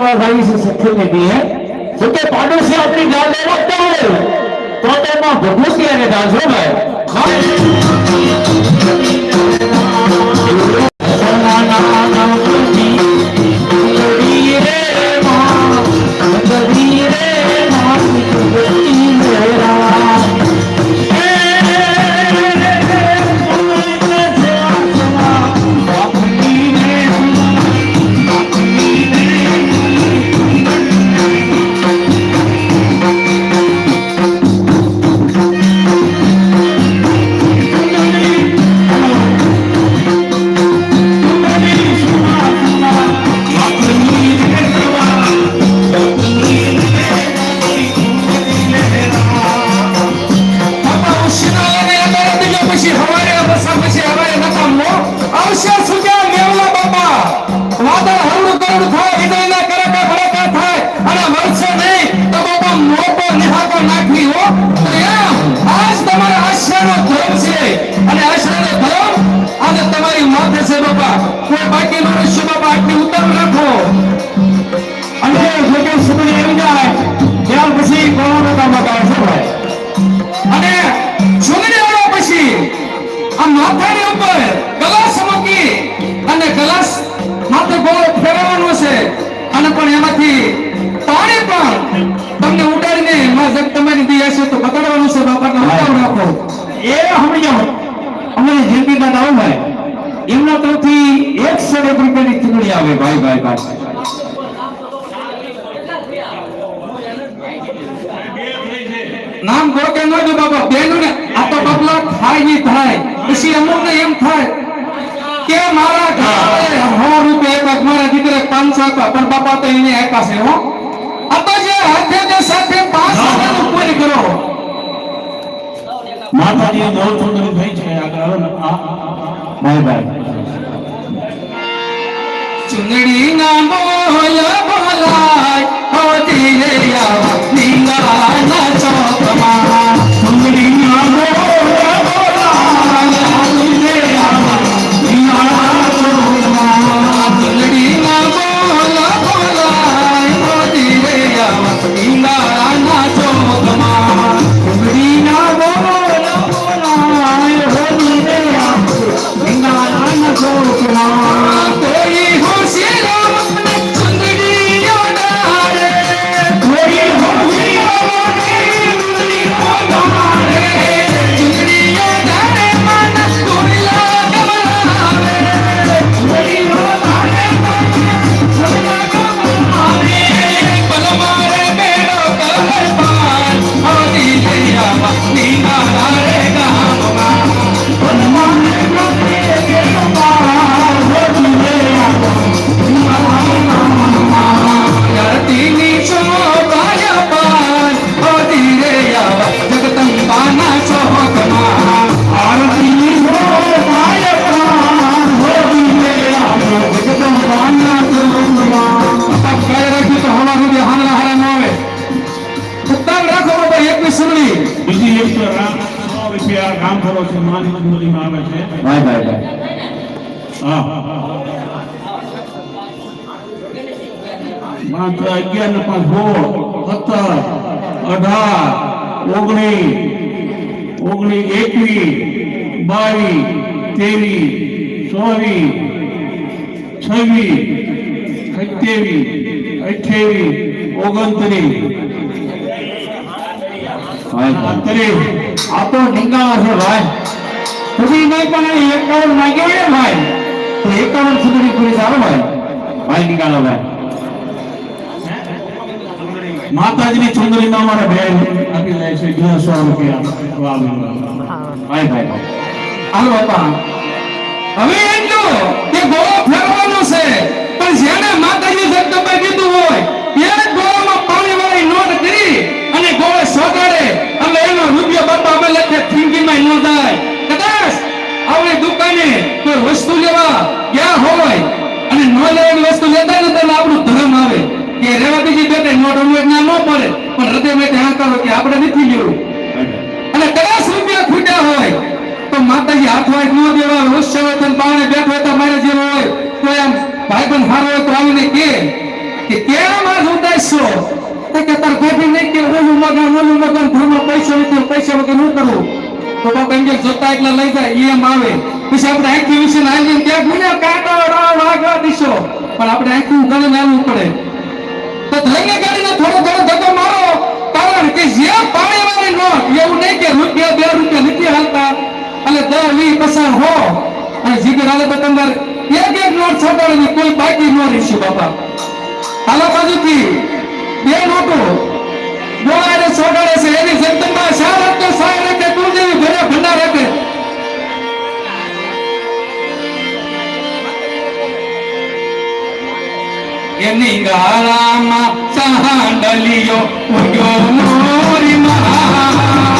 ભાઈ છે સખીની તો કે પાડોશી આપણી ગાલ લેવો તો તેમાં ભગુસી અને દાજો ભાઈ. બાપા, કોઈ બાકી રહેશે બાપા આટલી ઉત્તમ રાખો. અને જો કે સુગડી આવી જાય, ત્યાર પછી કોરોના કામ ભાઈ અને ચૂંટણી આવ્યા પછી આ માથાની ઉપર ગલાસ મૂકી અને કલાસ માથે ગોળો ફેરવવાનો છે અને પણ એમાંથી પાણી પણ તમને ઉડાડીને તમારી આવે ભાઈ ભાઈ ભાઈ. નામ ગોકે ન દો બાબા બેનો ને આ તો બાપલા થાયની થાય. પછી અમુક ને એમ થાય કે મારા ઘરે હો રૂપે એક મારા દીકરે પાંચ સાત પણ બાપા તો એને આપ્યા છે હો. આ જે હાથે જે સાથે પાંચ સાત પૂરી કરો. માતાજી નવ ચૂંટણી થઈ છે આગળ આવો ને. આ ભાઈ ભાઈ. চুনড়ি না বল বলায় ও দিলে না চোখ રૂપિયા કામ કરો છે માની ચૂંટણીમાં આવે છે. ભાઈ ભાઈ ભાઈ હા. માત્ર અગિયાર ને પાંચ સોળ સત્તર અઢાર ઓગણીસ ઓગણીસ એકવીસ બાવીસ તેવીસ ચોવીસ છવ્વીસ સત્યાવીસ અઠ્યાવીસ ઓગણત્રીસ. ત્રીસ આ તો ઢીંગાણા છે ભાઈ. સુધી નહીં પણ એકાવન માંગ્યો ને ભાઈ. તો એકાવન સુધી પૂરી સારો ભાઈ. ભાઈ નીકાળો ભાઈ. માતાજીની ચુંદડીમાં અમારા બેન આપી જાય છે બે સો રૂપિયા. ભાઈ ભાઈ હાલો બાપા. હવે એટલું કે ગોળો ફેરવાનો છે, પણ જેને માતાજી જગદંબા કીધું હોય એ જ ગોળામાં પાણી વાળી નોટ કરી અને ગોળે સોગાડે એટલે એનો રૂપિયો બાપા અમે લેખે થિંકીમાં ન જાય. કદાચ આવડી દુકાને કોઈ વસ્તુ લેવા ગયા હોય અને ન લેવાની વસ્તુ લેતા કરવું તો બાપા એમ કે જોતા એટલા લઈ જાય એમ આવે. પછી આપણે આંખી વિશે આવીને ત્યાં ગુને કાંટો રાવ વાગવા દીશો પણ આપણે આંખી ઉગાડીને આવવું પડે. તો ધૈર્ય કરીને થોડો થોડો ધક્કો મારો. કારણ કે જે પાણી વાળી નોટ, એવું નહીં કે રૂપિયા બે રૂપિયા નથી હાલતા. અને દસ, વીસ પસાર હો. અને જીગર હાલે તો તમારે એક એક નોટ છોડાડે કોઈ બાકી નો રહેશે, બાપા. હાલો એની ગાળામાં સાંડલિયો ઉગ્યો મોરી માં આવા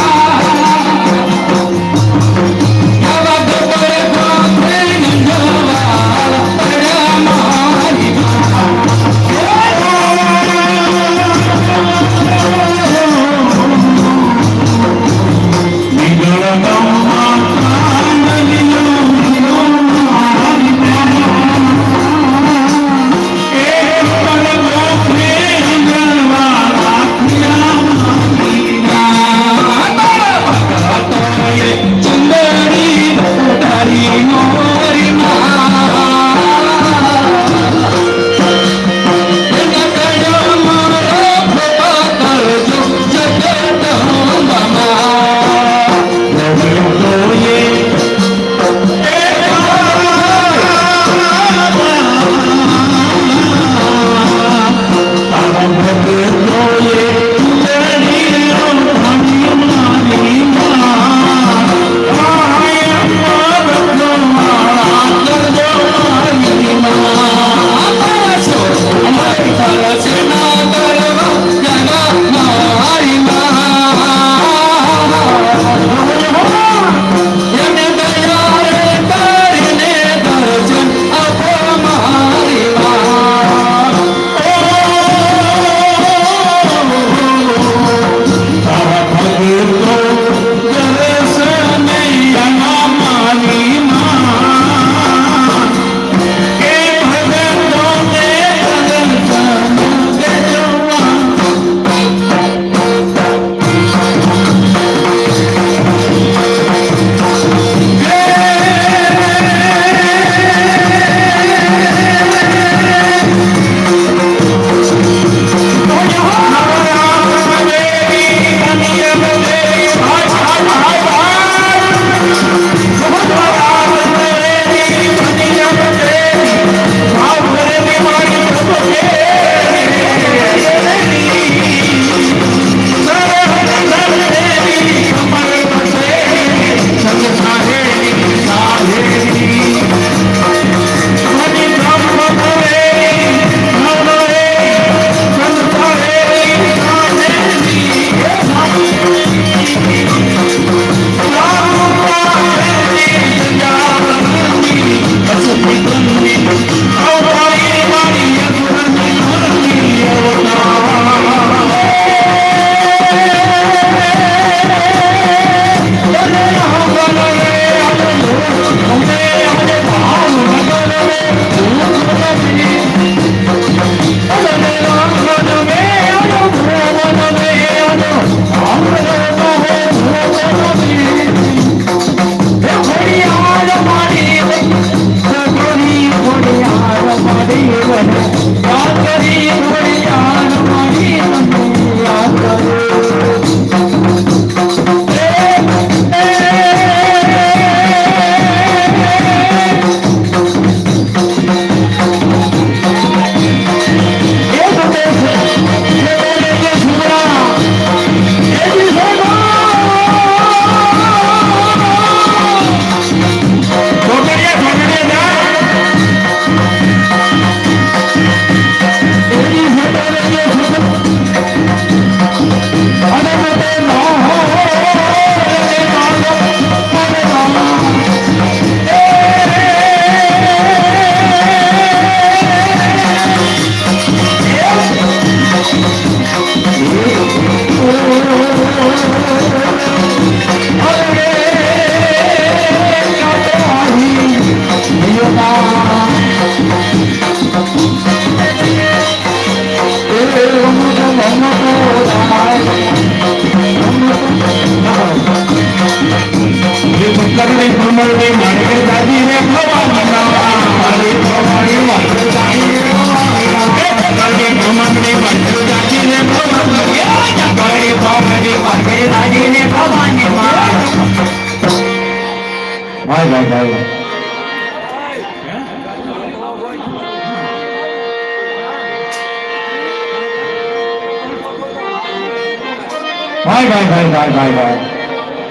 ભાઈ ભાઈ ભાઈ. ભાઈ ભાઈ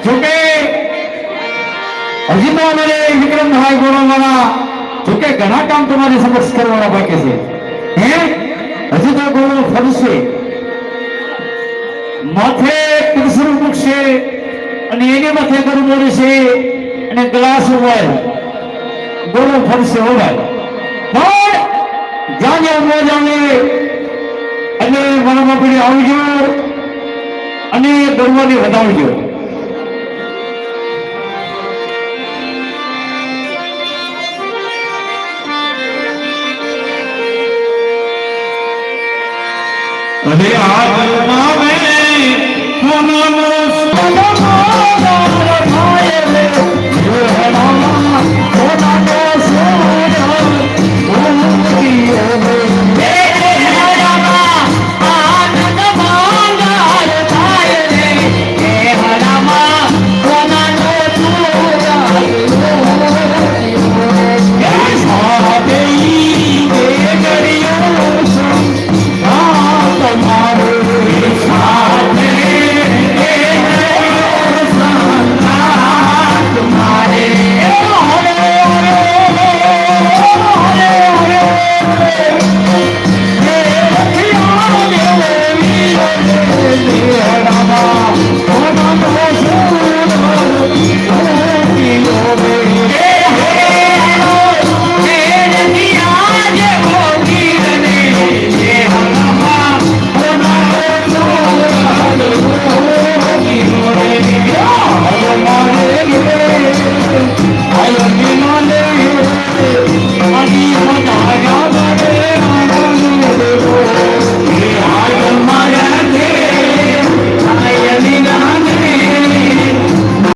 જોકે હજી તો અમારે વિક્રમ ભાઈ બોલવાના જોકે ઘણા કામ તમારી સમક્ષ કરવાના બાકી છે. હે? હજી તો ગોળો ફરશે માથે ત્રિશુલ મૂકશે અને એને માથે ગરુ છે અને ગ્લાસ હોય ગોળો ફરશે હોય પણ જાણે જાણે, અને મારા બાપડી આવજો અને ગર્વની વધાવણીઓ. અને આ ગર્વમાં મેં સોનાનો સોના